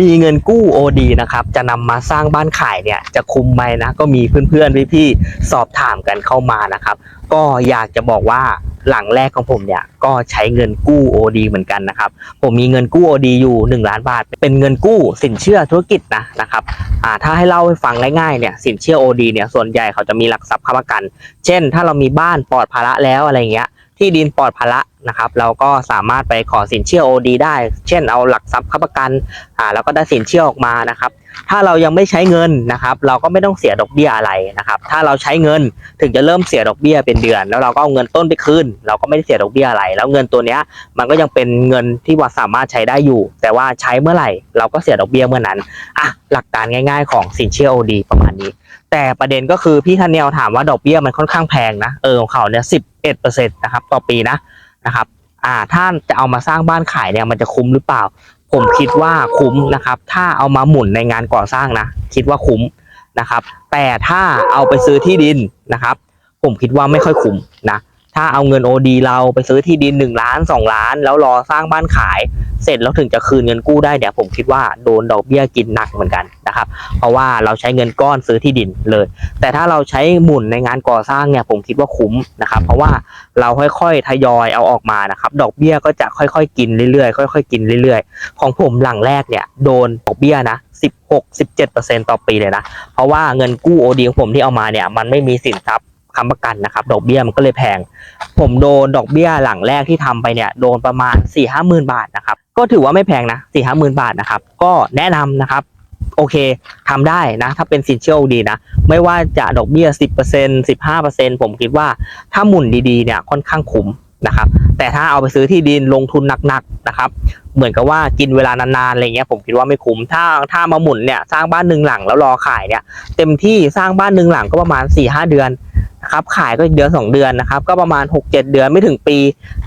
มีเงินกู้ OD นะครับ จะนำมาสร้างบ้านขายเนี่ยจะคุ้มไหมนะ ก็มีเพื่อนๆพี่ๆสอบถามกันเข้ามานะครับ ก็อยากจะบอกว่าหลังแรกของผมเนี่ยก็ใช้เงินกู้ OD เหมือนกันนะครับ ผมมีเงินกู้ OD อยู่ 1 ล้านบาท เป็นเงินกู้สินเชื่อธุรกิจนะนะครับอ่าถ้าให้เล่าให้ฟังง่ายๆเนี่ยสินเชื่อ OD เนี่ยส่วนใหญ่เขาจะมีหลักทรัพย์ค้ำประกัน เช่น ถ้าเรามีบ้านปลอดภาระแล้วอะไรเงี้ย ที่ดินปลอดภาระนะครับ เราก็สามารถไปขอสินเชื่อ OD ได้ เช่นเอาหลักทรัพย์ค้ำประกันอ่าแล้วก็ได้สินเชื่อออกมานะครับ ถ้าเรายังไม่ใช้เงินนะครับ เราก็ไม่ต้องเสียดอกเบี้ยอะไรนะครับ ถ้าเราใช้เงินถึงจะเริ่มเสียดอกเบี้ยเป็นเดือน แล้วเราก็เอาเงินต้นไปคืนเราก็ไม่ได้เสียดอกเบี้ยอะไร แล้วเงินตัวเนี้ยมันก็ยังเป็นเงินที่ว่าสามารถใช้ได้อยู่ แต่ว่าใช้เมื่อไหร่ เราก็เสียดอกเบี้ยเมื่อนั้นอะหลักการง่าย ๆ ของสินเชื่อ OD ประมาณนี้ แต่ประเด็นก็คือพี่ธันเนียลถามว่าดอกเบี้ยมันค่อนข้างแพงนะเออของเขาเนี่ยสิบ เอ็ดเปอร์เซ็นต์นะครับต่อปีนะนะครับอ่าถ้าจะเอามาสร้างบ้านขายเนี่ยมันจะคุ้มหรือเปล่า ผมคิดว่าคุ้มนะครับ ถ้าเอามาหมุนในงานก่อสร้างนะ คิดว่าคุ้มนะครับ แต่ถ้าเอาไปซื้อที่ดินนะครับ ผมคิดว่าไม่ค่อยคุ้มนะถ้าเอาเงิน OD เราไปซื้อที่ดิน1ล้าน 2 ล้าน แล้วรอสร้างบ้านขาย เสร็จแล้วถึงจะคืนเงินกู้ได้เนี่ยผมคิดว่าโดนดอกเบี้ยกินหนักเหมือนกัน นะครับ เพราะว่าเราใช้เงินก้อนซื้อที่ดินเลย แต่ถ้าเราใช้หมุนในงานก่อสร้างเนี่ยผมคิดว่าคุ้มนะครับ เพราะว่าเราค่อยๆทยอยเอาออกมานะครับ ดอกเบี้ยก็จะค่อยๆกินเรื่อยๆค่อยๆกินเรื่อยๆ ของผมหลังแรกเนี่ยโดนดอกเบี้ยนะ16-17%ต่อปีเลยนะ เพราะว่าเงินกู้ OD ของผมที่เอามาเนี่ยมันไม่มีสินทรัพย์ค้ำประกันนะครับ ดอกเบี้ยมันก็เลยแพง ผมโดนดอกเบี้ยหลังแรกที่ทำไปเนี่ยโดนประมาณ4ี่ห้าหมื่นบาทนะครับ ก็ถือว่าไม่แพงนะสี่ห้าหมื่นบาทนะครับ ก็แนะนำนะครับ โอเคทำได้นะ ถ้าเป็นสินเชื่อดีนะ ไม่ว่าจะดอกเบี้ย 10% 15%ผมคิดว่าถ้าหมุนดีๆเนี่ยค่อนข้างคุ้มนะครับ แต่ถ้าเอาไปซื้อที่ดินลงทุนหนักๆนะครับ เหมือนกับว่ากินเวลานานๆอะไรเงี้ยผมคิดว่าไม่คุ้ม ถ้าถ้ามาหมุนเนี่ยสร้างบ้านหนึ่งหลังแล้วรอขายเนี่ย เต็มที่สร้างบ้านหนึ่งหลังก็ประมาณ4ี่หเดือน นะครับ ขายก็เดือนสองเดือนนะครับ ก็ประมาณ 6-7 เดือนไม่ถึงปี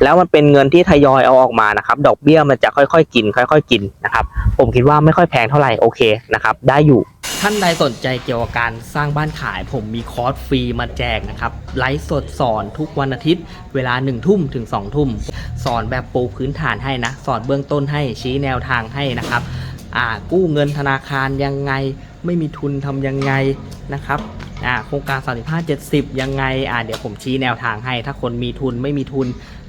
แล้วมันเป็นเงินที่ทยอยเอาออกมานะครับ ดอกเบี้ยมันจะค่อยๆ กิน ค่อย ๆ กินนะครับ ผมคิดว่าไม่ค่อยแพงเท่าไหร่โอเคนะครับ ได้อยู่ท่านใดสนใจเกี่ยวกับการสร้างบ้านขาย ผมมีคอร์สฟรีมาแจกนะครับไลฟ์สดสอนทุกวันอาทิตย์ เวลา1ทุ่มถึง2ทุ่ม สอนแบบปูพื้นฐานให้นะ สอนเบื้องต้นให้ชี้แนวทางให้นะครับอ่ากู้เงินธนาคารยังไง ไม่มีทุนทำยังไงนะครับ อ่าโครงการ 35 70 ยังไงอ่าเดี๋ยวผมชี้แนวทางให้ ถ้าคนมีทุนไม่มีทุน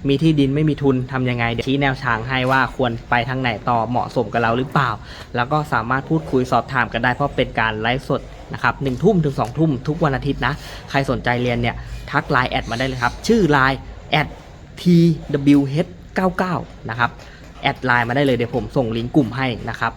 มีที่ดินไม่มีทุนทำยังไง เดี๋ยวชี้แนวทางให้ว่าควรไปทางไหนต่อเหมาะสมกับเราหรือเปล่า แล้วก็สามารถพูดคุยสอบถามกันได้เพราะเป็นการไลฟ์สดนะครับหนึ่งทุ่มถึงสองทุ่มทุกวันอาทิตย์นะ ใครสนใจเรียนเนี่ยทักไลน์แอดมาได้เลยครับ ชื่อไลน์แอด twh99 นะครับ แอดไลน์มาได้เลยเดี๋ยวผมส่งลิงก์กลุ่มให้นะครับ